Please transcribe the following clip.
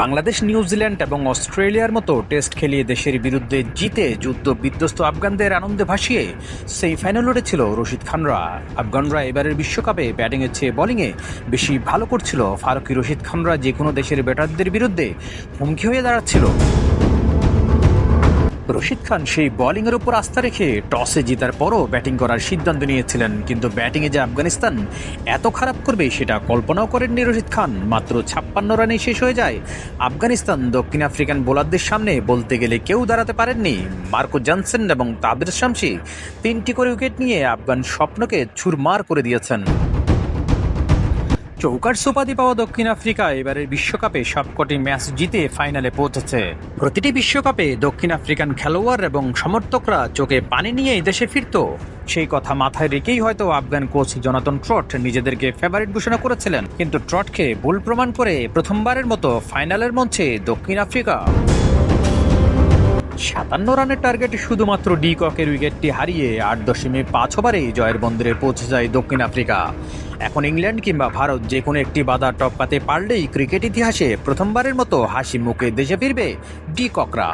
Bangladesh New Zealand এবং অস্ট্রেলিয়ার মতো টেস্ট খেলিয়ে দেশের বিরুদ্ধে জিতে যুদ্ধ বিধ্বস্ত আফগানদের আনন্দে ভাসিয়ে সেই ফাইনাল উঠেছিল রশিদ খানরা। আফগানরা এবারের বিশ্বকাপে ব্যাটিংয়ের চেয়ে বলিংয়ে বেশি ভালো করছিল ফারুকি রশিদ খানরা, যে কোনো দেশের ব্যাটারদের বিরুদ্ধে হুমকি হয়ে দাঁড়াচ্ছিল। রশিদ খান সেই বোলিংয়ের উপর আস্থা রেখে টসে জেতার পরও ব্যাটিং করার সিদ্ধান্ত নিয়েছিলেন। কিন্তু ব্যাটিংয়ে যে আফগানিস্তান, এত খারাপ করবে সেটা কল্পনাও করেননি রশিদ খান। মাত্র ছাপ্পান্ন রানে শেষ হয়ে যায়। আফগানিস্তান দক্ষিণ আফ্রিকান বোলারদের সামনে বলতে গেলে কেউ দাঁড়াতে পারেননি। মার্কো জনসন এবং তাদের শামসি তিনটি করে উইকেট নিয়ে আফগান স্বপ্নকে ছুরমার করে দিয়েছেন। চৌকার সোপাদি পাওয়া দক্ষিণ আফ্রিকা, এবারের বিশ্বকাপে সবকটি ম্যাচ জিতে ফাইনালে পৌঁছেছে। প্রতিটি বিশ্বকাপে দক্ষিণ আফ্রিকান খেলোয়াড় এবং সমর্থকরা চোখে পানি নিয়ে দেশে ফিরত। সেই কথা মাথায় রেখেই হয়তো আফগান কোচ জনাতন ট্রট নিজেদেরকে ফেভারিট ঘোষণা করেছিলেন। কিন্তু ট্রটকে ভুল প্রমাণ করে প্রথমবারের মতো ফাইনালের মঞ্চে দক্ষিণ আফ্রিকা। সাতান্ন রানের টার্গেটে শুধুমাত্র ডি ককের উইকেটটি হারিয়ে আট দশমিক পাঁচ ওভারেই জয়ের বন্দরে পৌঁছে যায় দক্ষিণ আফ্রিকা। এখন ইংল্যান্ড কিংবা ভারত যে কোনো একটি বাধা টপকাতে পারলেই ক্রিকেট ইতিহাসে প্রথমবারের মতো হাসি মুখে দেশে ফিরবে ডি ককরা।